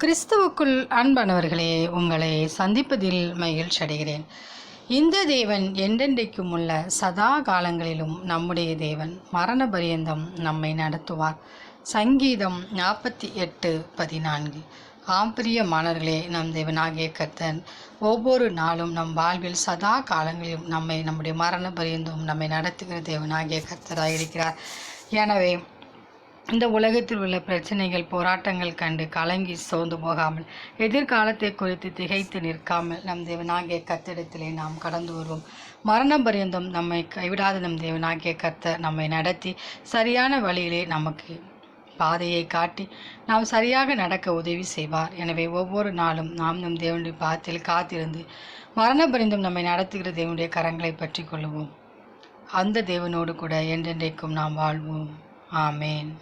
கிறிஸ்துவுக்குள் அன்பானவர்களே உங்களை சந்திப்பதில் மகிழ்ச்சி அடைகிறேன். இந்த தேவன் என்றென்றைக்கும் உள்ள சதா காலங்களிலும் நம்முடைய தேவன் மரண பரியந்தம் நம்மை நடத்துவார். சங்கீதம் நாற்பத்தி எட்டு பதினான்கு. ஆம்பிரிய மாணவர்களே நம் தேவனாகிய கர்த்தன் ஒவ்வொரு நாளும் நம் வாழ்வில் சதா காலங்களிலும் நம்மை நம்முடைய மரண பரியந்தம் நம்மை நடத்துகிற தேவனாகிய கர்த்தராக இருக்கிறார் எனவே இந்த உலகத்தில் உள்ள பிரச்சனைகள் போராட்டங்கள் கண்டு கலங்கி சோர்ந்து போகாமல் எதிர்காலத்தை குறித்து திகைத்து நிற்காமல் நம் தேவனாகிய கத்திடத்திலே நாம் கடந்து வருவோம். மரணம் பரியந்தம் நம்மை கைவிடாத நம் தேவனாகிய கத்த நம்மை நடத்தி சரியான வழியிலே நமக்கு பாதையை காட்டி நாம் சரியாக நடக்க உதவி செய்வார். எனவே ஒவ்வொரு நாளும் நாம் நம் தேவனுடைய பாத்தில் காத்திருந்து மரண பரிந்தும் நம்மை நடத்துகிற தேவனுடைய கரங்களை பற்றி கொள்வோம் அந்த தேவனோடு கூட என்றென்றைக்கும் நாம் வாழ்வோம். ஆமேன்.